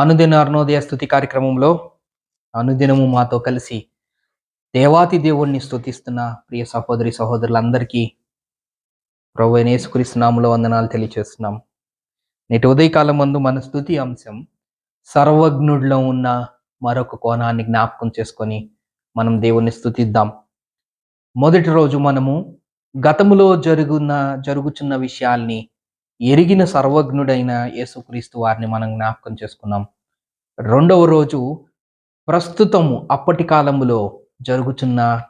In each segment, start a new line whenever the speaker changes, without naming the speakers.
అనుదిన అరుణోదయ స్థుతి కార్యక్రమంలో అనుదినము మాతో కలిసి దేవాతి దేవుణ్ణి స్థుతిస్తున్న ప్రియ సహోదరి సహోదరులందరికీ ప్రభు నేసుకరిస్తున్నాములో వందనాలు తెలియచేస్తున్నాం. నేటి ఉదయకాలం ముందు మన స్థుతి అంశం సర్వజ్ఞుడిలో ఉన్న మరొక కోణాన్ని జ్ఞాపకం చేసుకొని మనం దేవుణ్ణి స్థుతిద్దాం మొదటి రోజు మనము గతములో జరుగున్న జరుగుచున్న విషయాల్ని ఎరిగిన సర్వజ్ఞుడైన యేసుక్రీస్తు వారిని మనం జ్ఞాపకం చేసుకున్నాం. రెండవ రోజు ప్రస్తుతము అప్పటి కాలంలో జరుగుతున్న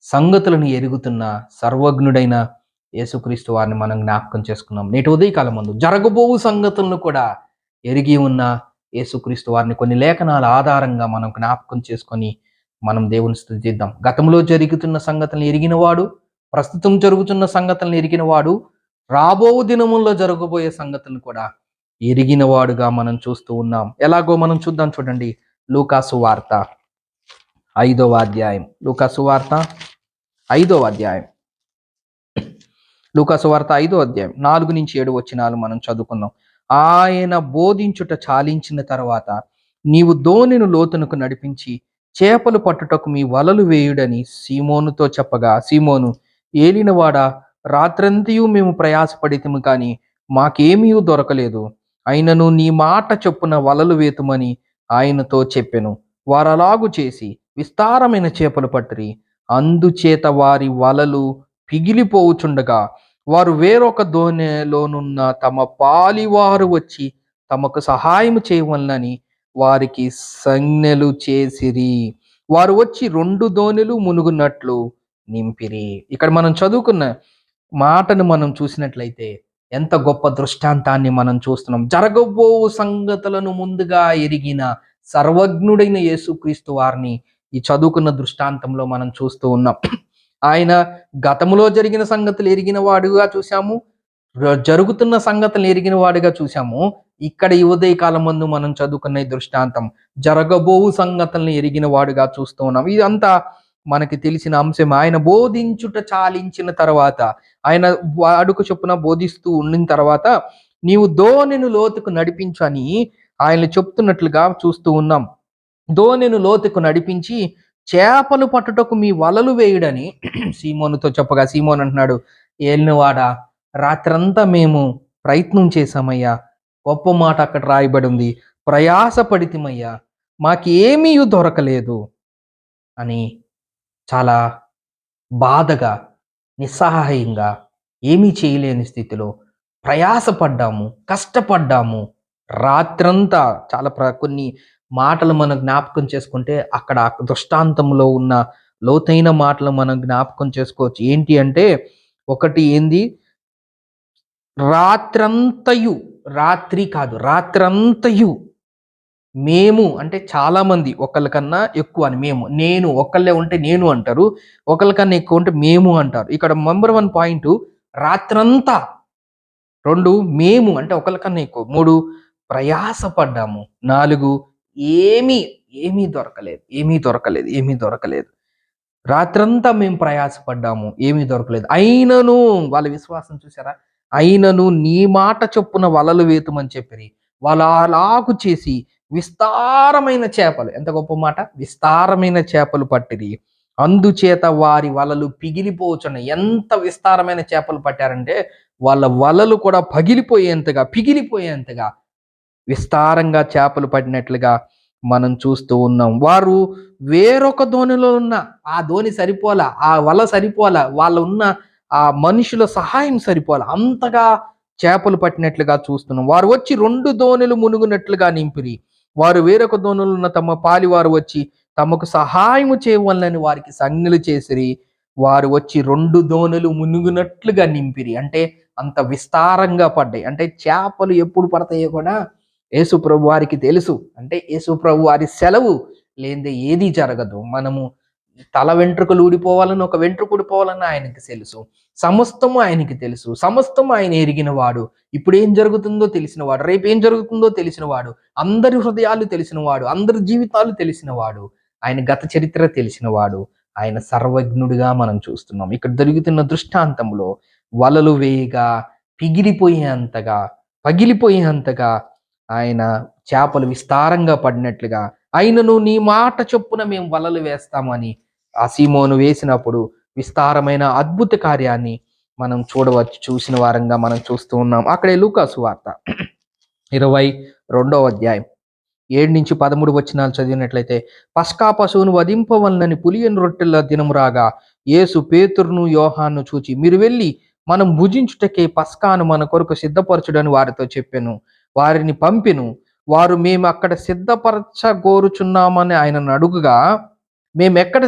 సంగతులను ఎరుగుతున్న సర్వజ్ఞుడైన యేసుక్రీస్తు వారిని మనం జ్ఞాపకం చేసుకున్నాం. నేటి ఉదయకాలం ముందు జరగబోవు సంగతులను కూడా ఎరిగి ఉన్న యేసుక్రీస్తు వారిని కొన్ని లేఖనాల ఆధారంగా మనం జ్ఞాపకం చేసుకొని మనం దేవుని స్థుతిద్దాం. గతంలో జరుగుతున్న సంగతులను ఎరిగినవాడు ప్రస్తుతం జరుగుతున్న సంగతులను ఎరిగినవాడు రాబో దినముల్లో జరగబోయే సంగతులను కూడా ఎరిగిన వాడుగా మనం చూస్తూ ఉన్నాం. ఎలాగో మనం చూద్దాం చూడండి. లూకాసు వార్త ఐదవ అధ్యాయం. లూకాసు వార్త ఐదవ అధ్యాయం. లూకాసు వార్త ఐదో అధ్యాయం. నాలుగు నుంచి ఏడు వచ్చినాలు మనం చదువుకుందాం. ఆయన బోధించుట చాలించిన తర్వాత నీవు దోణిను లోతునకు నడిపించి చేపలు పట్టుటకు మీ వలలు వేయుడని సీమోనుతో చెప్పగా సీమోను ఏలినవాడా? రాత్రంతయు మేము ప్రయాసపడితము కానీ మాకేమీ దొరకలేదు. అయినను నీ మాట చొప్పున వలలు వేతుమని ఆయనతో చెప్పెను. వారలాగు చేసి విస్తారమైన చేపలు పట్టిరి. అందుచేత వారి వలలు పిగిలిపోవుచుండగా వారు వేరొక దోణిలోనున్న తమ పాలివారు వచ్చి తమకు సహాయం చేయవలనని వారికి సంజ్ఞలు చేసిరి. వారు వచ్చి రెండు దోణిలు మునుగునట్లు నింపిరి. ఇక్కడ మనం చదువుకున్న మాటను మనం చూసినట్లయితే ఎంత గొప్ప దృష్టాంతాన్ని మనం చూస్తున్నాం. జరగబో సంగతులను ముందుగా ఎరిగిన సర్వజ్ఞుడైన యేసుక్రీస్తు వారిని ఈ చదువుకున్న దృష్టాంతంలో మనం చూస్తూ ఉన్నాం. ఆయన గతములో జరిగిన సంగతులు ఎరిగిన వాడుగా చూసాము జరుగుతున్న సంగతులు ఎరిగిన వాడుగా చూసాము ఇక్కడ ఈ ఉదయ కాలం ముందు మనం చదువుకున్న దృష్టాంతం జరగబోవు సంగతులను ఎరిగిన వాడుగా చూస్తూ ఉన్నాం. ఇదంతా మనకి తెలిసిన అంశం ఆయన బోధించుట చాలించిన తర్వాత ఆయన అడుగు చొప్పున బోధిస్తూ ఉండిన తర్వాత నీవు దోణిను లోతుకు నడిపించు అని ఆయన చెప్తున్నట్లుగా చూస్తూ ఉన్నాం. దోణిను లోతుకు నడిపించి చేపలు పట్టుటకు మీ వలలు వేయుడని సీమోనుతో చెప్పగా సీమోన్ అంటున్నాడు ఏలినవాడా రాత్రంతా మేము ప్రయత్నం చేశామయ్యా. గొప్ప మాట అక్కడ రాయబడి ఉంది ప్రయాసపడితిమయ్యా. మాకేమీ దొరకలేదు అని చాలా బాధగా నిస్సహాయంగా ఏమీ చేయలేని స్థితిలో ప్రయాసపడ్డాము కష్టపడ్డాము. రాత్రంతా చాలా ప్ర కొన్ని మాటలు మనం జ్ఞాపకం చేసుకుంటే అక్కడ దృష్టాంతంలో ఉన్న లోతైన మాటలు మనం జ్ఞాపకం చేసుకోవచ్చు. ఏంటి అంటే ఒకటి ఏంది? రాత్రంతయు రాత్రి కాదు రాత్రంతయు మేము అంటే చాలామంది ఒకళ్ళకన్నా ఎక్కువ అని మేము. నేను ఒకళ్ళే ఉంటే నేను అంటారు ఒకళ్ళకన్నా ఎక్కువ ఉంటే మేము అంటారు. ఇక్కడ నంబర్ వన్ పాయింట్ రాత్రంతా రెండు మేము అంటే ఒకళ్ళకన్నా ఎక్కువ. మూడు ప్రయాసపడ్డాము. నాలుగు ఏమీ ఏమీ దొరకలేదు ఏమీ దొరకలేదు ఏమీ దొరకలేదు. రాత్రంతా మేము ప్రయాసపడ్డాము ఏమీ దొరకలేదు. అయినను వాళ్ళ విశ్వాసం చూసారా? అయినను నీ మాట చొప్పున వలలు వేతుమని చెప్పి వాళ్ళు అలాగు చేసి విస్తారమైన చేపలు. ఎంత గొప్ప మాట? విస్తారమైన చేపలు పట్టిరి. అందుచేత వారి వలలు పిగిలిపోవచ్చున్నాయి ఎంత విస్తారమైన చేపలు పట్టారంటే వాళ్ళ వలలు కూడా పగిలిపోయేంతగా పిగిలిపోయేంతగా విస్తారంగా చేపలు పడినట్లుగా మనం చూస్తూ ఉన్నాం. వారు వేరొక ధోనిలో ఉన్న ఆ ధోని సరిపోలా ఆ వల సరిపోలా వాళ్ళ ఉన్న ఆ మనుషుల సహాయం సరిపోలా అంతగా చేపలు పట్టినట్లుగా చూస్తున్నాం. వారు వచ్చి రెండు దోణులు మునుగునట్లుగా నింపిరి. వారు వేరొక దోణులు ఉన్న తమ పాలి వారు వచ్చి తమకు సహాయము చేయవలనని వారికి సంజ్ఞలు చేసిరి. వారు వచ్చి రెండు దోణులు మునుగునట్లుగా నింపిరి. అంటే అంత విస్తారంగా పడ్డాయి. అంటే చేపలు ఎప్పుడు పడతాయో కూడా యేసు ప్రభు వారికి తెలుసు. అంటే యేసు ప్రభు వారి సెలవు లేనిదే ఏది జరగదు. మనము తల వెంట్రుకలు ఊడిపోవాలని ఒక వెంట్రుక ఊడిపోవాలని ఆయనకి తెలుసు. సమస్తము ఆయనకి తెలుసు. సమస్తము ఆయన ఎరిగిన వాడు ఇప్పుడు ఏం జరుగుతుందో తెలిసిన వాడు రేపు ఏం జరుగుతుందో తెలిసిన వాడు అందరి హృదయాలు తెలిసిన వాడు అందరి జీవితాలు తెలిసిన వాడు ఆయన గత చరిత్ర తెలిసిన వాడు ఆయన సర్వజ్ఞుడిగా మనం చూస్తున్నాం. ఇక్కడ జరుగుతున్న దృష్టాంతంలో వలలు వేయగా పిగిలిపోయేంతగా పగిలిపోయేంతగా ఆయన చేపలు విస్తారంగా పడినట్లుగా అయినను నీ మాట చొప్పున మేము వలలు వేస్తామని ఆ సీమోను వేసినప్పుడు విస్తారమైన అద్భుత కార్యాన్ని మనం చూడవచ్చు. చూసిన వారంగా మనం చూస్తూ ఉన్నాం. అక్కడే లూకాసు వార్త. ఇరవై రెండవ అధ్యాయం. ఏడు నుంచి పదమూడు వచనాలు చదివినట్లయితే పస్కా పశువును వధింపవలనని పులియన్ రొట్టెల దినం రాగా యేసు పేతురును యోహాను చూచి మీరు వెళ్ళి మనం భుజించుటకే పస్కాను మన కొరకు సిద్ధపరచుడని వారితో చెప్పాను. వారిని పంపిను. వారు మేము అక్కడ సిద్ధపరచగోరుచున్నామని ఆయన అడుగుగా మేము ఎక్కడ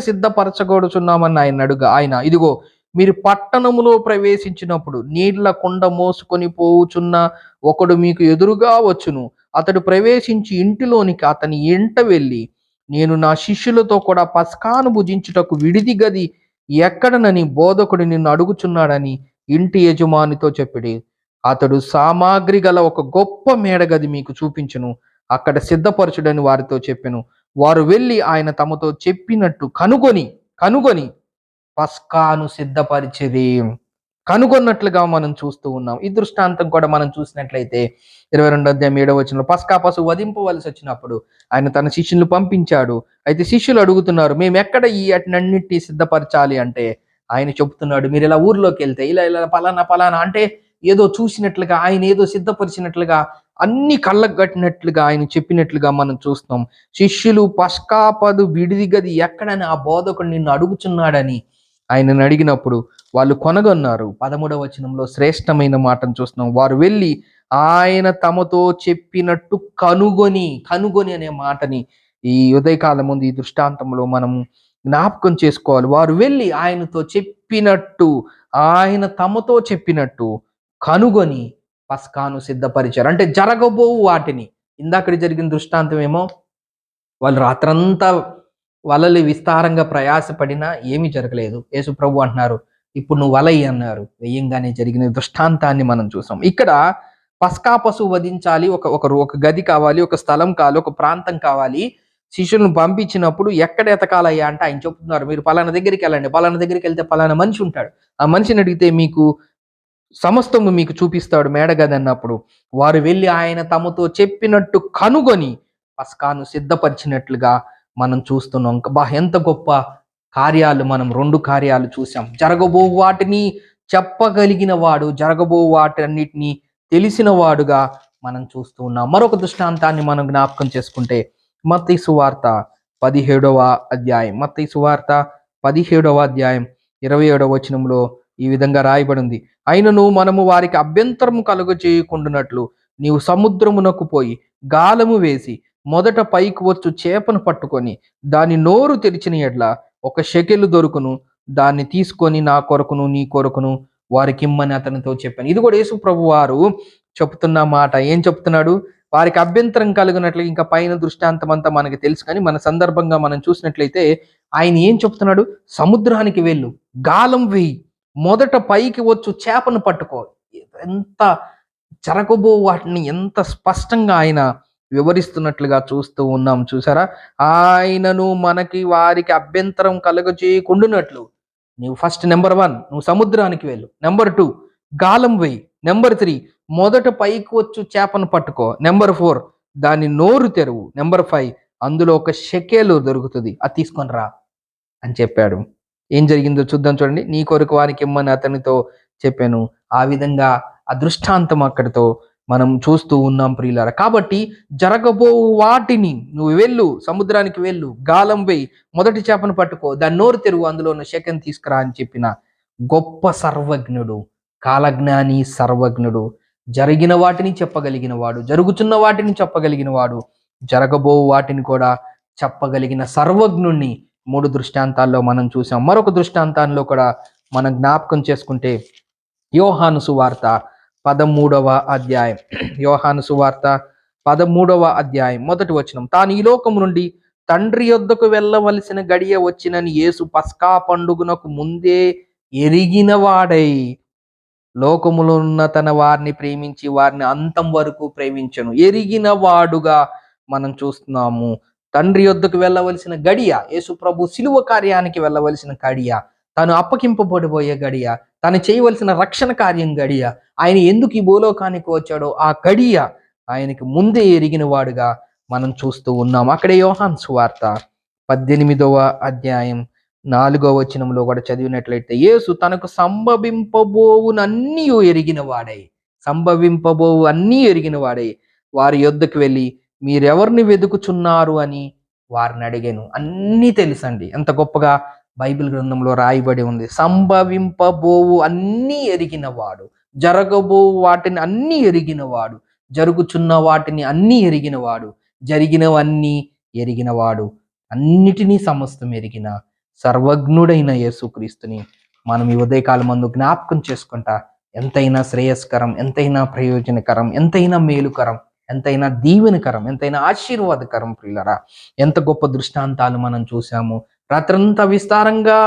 ఆయన అడుగా ఆయన ఇదిగో మీరు పట్టణములో ప్రవేశించినప్పుడు నీళ్ళ కుండ మోసుకొని పోవుచున్న ఒకడు మీకు ఎదురుగా వచ్చును. అతడు ప్రవేశించి ఇంటిలోనికి అతని ఇంట వెళ్ళి నేను నా శిష్యులతో కూడా పస్కాను భుజించుటకు విడిది గది ఎక్కడనని బోధకుడు నిన్ను అడుగుచున్నాడని ఇంటి యజమానితో చెప్పిడి. అతడు సామాగ్రి గల ఒక గొప్ప మేడగది మీకు చూపించును. అక్కడ సిద్ధపరచుడని వారితో చెప్పెను. వారు వెళ్ళి ఆయన తమతో చెప్పినట్టు కనుగొని కనుగొని పస్కాను సిద్ధపరిచేది. కనుగొన్నట్లుగా మనం చూస్తూ ఉన్నాం. ఈ దృష్టాంతం కూడా మనం చూసినట్లయితే ఇరవై రెండు అధ్యాయం ఏడవ వచనంలో పస్కా పశువు వధింపవలసి వచ్చినప్పుడు ఆయన తన శిష్యులను పంపించాడు. అయితే శిష్యులు అడుగుతున్నారు మేము ఎక్కడ ఈ అన్నింటినీ సిద్ధపరచాలి? అంటే ఆయన చెబుతున్నాడు మీరు ఇలా ఊర్లోకి వెళ్తే ఇలా ఇలా పలానా పలానా అంటే ఏదో చూసినట్లుగా ఆయన ఏదో సిద్ధపరిచినట్లుగా అన్ని కళ్ళకు కట్టినట్లుగా ఆయన చెప్పినట్లుగా మనం చూస్తాం శిష్యులు పస్కాపదు విడిది గది ఎక్కడని ఆ బోధకుడు నిన్ను అడుగుచున్నాడని ఆయనను అడిగినప్పుడు వాళ్ళు కొనగొన్నారు. పదమూడవ వచనంలో శ్రేష్టమైన మాటను చూస్తున్నాం. వారు వెళ్ళి ఆయన తమతో చెప్పినట్టు కనుగొని కనుగొని అనే మాటని ఈ ఉదయకాలం ముందు ఈ దృష్టాంతంలో మనం జ్ఞాపకం చేసుకోవాలి. వారు వెళ్ళి ఆయనతో చెప్పినట్టు ఆయన తమతో చెప్పినట్టు కనుగొని పస్కాను సిద్ధపరిచారు. అంటే జరగబోవు వాటిని. ఇందాక జరిగిన దృష్టాంతం ఏమో వాళ్ళు రాత్రంతా వలలు విస్తారంగా ప్రయాసపడినా ఏమీ జరగలేదు. యేసు ప్రభు అంటున్నారు ఇప్పుడు నువ్వు వలయి అన్నారు. వెయ్యంగానే జరిగిన దృష్టాంతాన్ని మనం చూసాం. ఇక్కడ పస్కా పశువు వధించాలి ఒక ఒక ఒక గది కావాలి ఒక స్థలం కావాలి ఒక ప్రాంతం కావాలి. శిష్యులను పంపించినప్పుడు ఎక్కడ ఎతకాలయ్యా అంటే ఆయన చెప్తున్నారు మీరు పలానా దగ్గరికి వెళ్ళండి పలానా దగ్గరికి వెళ్తే పలానా మనిషి ఉంటాడు. ఆ మనిషిని అడిగితే మీకు సమస్తము మీకు చూపిస్తాడు మేడగది అన్నప్పుడు. వారు వెళ్ళి ఆయన తమతో చెప్పినట్టు కనుగొని పస్కాను సిద్ధపరిచినట్లుగా మనం చూస్తున్నాం. బా ఎంత గొప్ప కార్యాలు మనం రెండు కార్యాలు చూసాం జరగబో వాటిని చెప్పగలిగిన వాడు జరగబో వాటన్నిటిని తెలిసిన వాడుగా మనం చూస్తూ ఉన్నాం. మరొక దృష్టాంతాన్ని మనం జ్ఞాపకం చేసుకుంటే మత్తయి సువార్త పదిహేడవ అధ్యాయం. మత్తయి సువార్త పదిహేడవ అధ్యాయం ఇరవై ఏడవ వచనంలో ఈ విధంగా రాయబడింది. అయినను మనము వారికి అభ్యంతరము కలుగజేయకుండానట్లు నీవు సముద్రమునకు పోయి గాలము వేసి మొదట పైకి వచ్చు చేపను పట్టుకొని దాని నోరు తెరిచిన ఎడ్ల ఒక షెకెలు దొరుకును దాన్ని తీసుకొని నా కొరకును నీ కొరకును వారికి ఇమ్మని అతనితో చెప్పాను. ఇది కూడా యేసు ప్రభు వారు చెప్తున్న మాట. ఏం చెప్తున్నాడు? వారికి అభ్యంతరం కలిగినట్లు ఇంకా పైన దృష్టాంతం అంతా మనకి తెలుసు కానీ మన సందర్భంగా మనం చూసినట్లయితే ఆయన ఏం చెప్తున్నాడు? సముద్రానికి వెళ్ళు గాలం వేయి. మొదట పైకి వచ్చు చేపను పట్టుకో. ఎంత జరగబో వాటిని ఎంత స్పష్టంగా ఆయన వివరిస్తున్నట్లుగా చూస్తూ ఉన్నాం చూసారా? ఆయనను మనకి వారికి అభ్యంతరం కలగజేయకుండునట్లు. నువ్వు ఫస్ట్ నెంబర్ వన్ నువ్వు సముద్రానికి వెళ్ళు. నెంబర్ టూ గాలం వేయి. నెంబర్ త్రీ మొదట పైకి వచ్చు చేపను పట్టుకో. నెంబర్ ఫోర్ దాని నోరు తెరువు. నెంబర్ ఫైవ్ అందులో ఒక షెకేలు దొరుకుతుంది. అది తీసుకొని రా అని చెప్పాడు. ఏం జరిగిందో చూద్దాం చూడండి. నీ కొరకు వారికి ఇమ్మని అతనితో చెప్పాను. ఆ విధంగా అదృష్టాంతం అక్కడితో మనం చూస్తూ ఉన్నాం ప్రియులారా. కాబట్టి జరగబో వాటిని నువ్వు వెళ్ళు సముద్రానికి వెళ్ళు గాలం వేయి మొదటి చేపను పట్టుకో దాని నోరు తెరువు అందులో ఉన్న శకం తీసుకురా అని చెప్పిన గొప్ప సర్వజ్ఞుడు కాలజ్ఞాని సర్వజ్ఞుడు జరిగిన వాటిని చెప్పగలిగిన వాడు జరుగుతున్న వాటిని చెప్పగలిగిన వాడు జరగబో వాటిని కూడా చెప్పగలిగిన సర్వజ్ఞుణ్ణి మూడు దృష్టాంతాల్లో మనం చూసాం. మరొక దృష్టాంతాల్లో కూడా మనం జ్ఞాపకం చేసుకుంటే యోహాను సువార్త పదమూడవ అధ్యాయం. యోహాను సువార్త పదమూడవ అధ్యాయం మొదటి వచనం. తాను ఈ లోకము నుండి తండ్రి యొద్దకు వెళ్ళవలసిన గడియ వచ్చినని యేసు పస్కా పండుగనకు ముందే ఎరిగిన వాడై లోకములో ఉన్న తన వారిని ప్రేమించి వారిని అంతం వరకు ప్రేమించను. ఎరిగిన వాడుగా మనం చూస్తున్నాము. తండ్రి యొద్దకు వెళ్ళవలసిన గడియ యేసుప్రభు ప్రభు శిలువ కార్యానికి వెళ్ళవలసిన గడియ తను అప్పగింపబడిపోయే గడియ తను చేయవలసిన రక్షణ కార్యం గడియ. ఆయన ఎందుకు ఈ భూలోకానికి వచ్చాడో ఆ గడియ ఆయనకి ముందే ఎరిగిన వాడుగా మనం చూస్తూ ఉన్నాం. అక్కడే యోహాన్ సువార్త పద్దెనిమిదవ అధ్యాయం నాలుగవ వచనంలో కూడా చదివినట్లయితే యేసు తనకు సంభవింపబోవునన్నీ ఎరిగిన వాడై సంభవింపబోవు అన్నీ ఎరిగిన వాడై వారి యొద్దకు వెళ్ళి మీరెవరిని వెతుకుచున్నారు అని వారిని అడిగాను. అన్నీ తెలుసండి. ఎంత గొప్పగా బైబిల్ గ్రంథంలో రాయబడి ఉంది. సంభవింపబోవు అన్నీ ఎరిగిన వాడు వాటిని అన్నీ ఎరిగిన వాడు జరుగుచున్న వాటిని అన్నీ ఎరిగిన వాడు జరిగినవన్నీ ఎరిగిన వాడు. అన్నిటినీ సమస్తం ఎరిగిన సర్వజ్ఞుడైన యేసుక్రీస్తుని మనం ఈ ఉదయకాలం మందు జ్ఞాపకం చేసుకుంటా ఎంతైనా శ్రేయస్కరం ఎంతైనా ప్రయోజనకరం ఎంతైనా మేలుకరం ఎంతైనా దీవెనకరం ఎంతైనా ఆశీర్వాదకరం ప్రియులరా. ఎంత గొప్ప దృష్టాంతాలు మనం చూసాము రాత్రంతా విస్తారంగా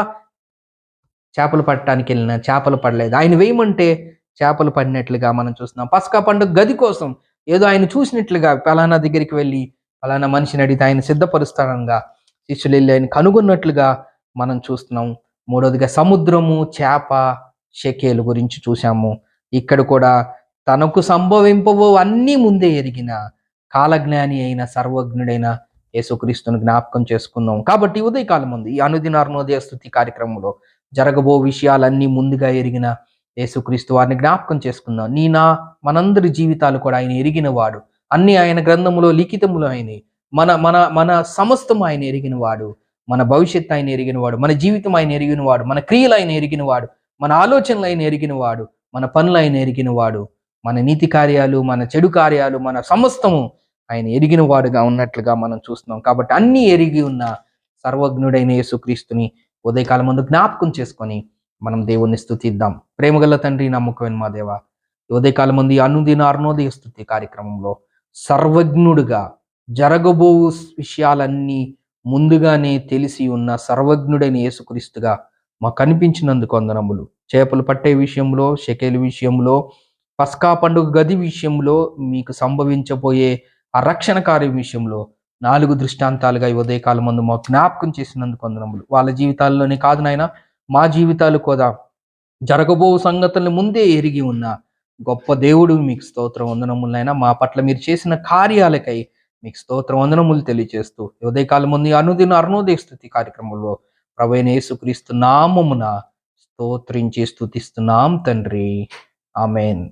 చేపలు పట్టడానికి వెళ్ళిన చేపలు పడలేదు. ఆయన వేయమంటే చేపలు పడినట్లుగా మనం చూస్తున్నాం. పసకా పండుగ గది కోసం ఏదో ఆయన చూసినట్లుగా ఫలానా దగ్గరికి వెళ్ళి ఫలానా మనిషిని అడిగితే ఆయన సిద్ధపరుస్తాడంగా. శిష్యులు వెళ్ళి ఆయన కనుగొన్నట్లుగా మనం చూస్తున్నాం. మూడవదిగా సముద్రము చేప షకేలు గురించి చూసాము ఇక్కడ కూడా తనకు సంభవింపవో అన్నీ ముందే ఎరిగిన కాలజ్ఞాని అయిన సర్వజ్ఞుడైన యేసుక్రీస్తును జ్ఞాపకం చేసుకుందాం కాబట్టి ఉదయకాలం ఉంది. ఈ అనుదిన అరుణోదయ స్థుతి కార్యక్రమంలో జరగబో విషయాలన్నీ ముందుగా ఎరిగిన యేసుక్రీస్తు వారిని జ్ఞాపకం చేసుకుందాం. నీ నా మనందరి జీవితాలు కూడా ఆయన ఎరిగిన వాడు. అన్ని ఆయన గ్రంథములో లిఖితములు ఆయన మన మన మన సమస్తం ఆయన ఎరిగిన వాడు. మన భవిష్యత్తు ఆయన ఎరిగిన వాడు. మన జీవితం ఆయన ఎరిగిన వాడు. మన క్రియలు ఆయన ఎరిగిన వాడు. మన ఆలోచనలు ఆయన ఎరిగిన వాడు. మన పనులు ఆయన ఎరిగిన వాడు. మన నీతి కార్యాలు మన చెడు కార్యాలు మన సమస్తము ఆయన ఎరిగిన వాడుగా ఉన్నట్లుగా మనం చూస్తున్నాం. కాబట్టి అన్ని ఎరిగి ఉన్న సర్వజ్ఞుడైన యేసుక్రీస్తుని ఉదయకాలం ముందు జ్ఞాపకం చేసుకొని మనం దేవుణ్ణి స్థుతిద్దాం ప్రేమగల తండ్రి నమ్మకమైన మా దేవ ఉదయకాలం ముందు అనుదిన అరుణోదయ స్థుతి కార్యక్రమంలో సర్వజ్ఞుడుగా జరగబో విషయాలన్నీ ముందుగానే తెలిసి ఉన్న సర్వజ్ఞుడైన యేసుక్రీస్తుగా మాకు కనిపించినందుకు అందనములు చేపలు పట్టే విషయంలో షకేలు విషయంలో పస్కా పండుగ గది విషయంలో మీకు సంభవించబోయే ఆ రక్షణ కార్యం విషయంలో నాలుగు దృష్టాంతాలుగా ఈ ఉదయకాలం ముందు మా జ్ఞాపకం చేసినందుకు అందనములు వాళ్ళ జీవితాల్లోనే కాదు నాయన మా జీవితాలు కూడా జరగబో సంగతులను ముందే ఎరిగి ఉన్న గొప్ప దేవుడు మీకు స్తోత్రం వందనములైనా మా పట్ల మీరు చేసిన కార్యాలకై మీకు స్తోత్ర వందనములు తెలియజేస్తూ ఉదయకాలం ముందు అనుదిన అరుణోదయ స్థుతి కార్యక్రమంలో ప్రవైన యేసుక్రీస్తు నామమున స్తోత్రించి స్థుతిస్తున్నాం తండ్రి. ఆమెన్.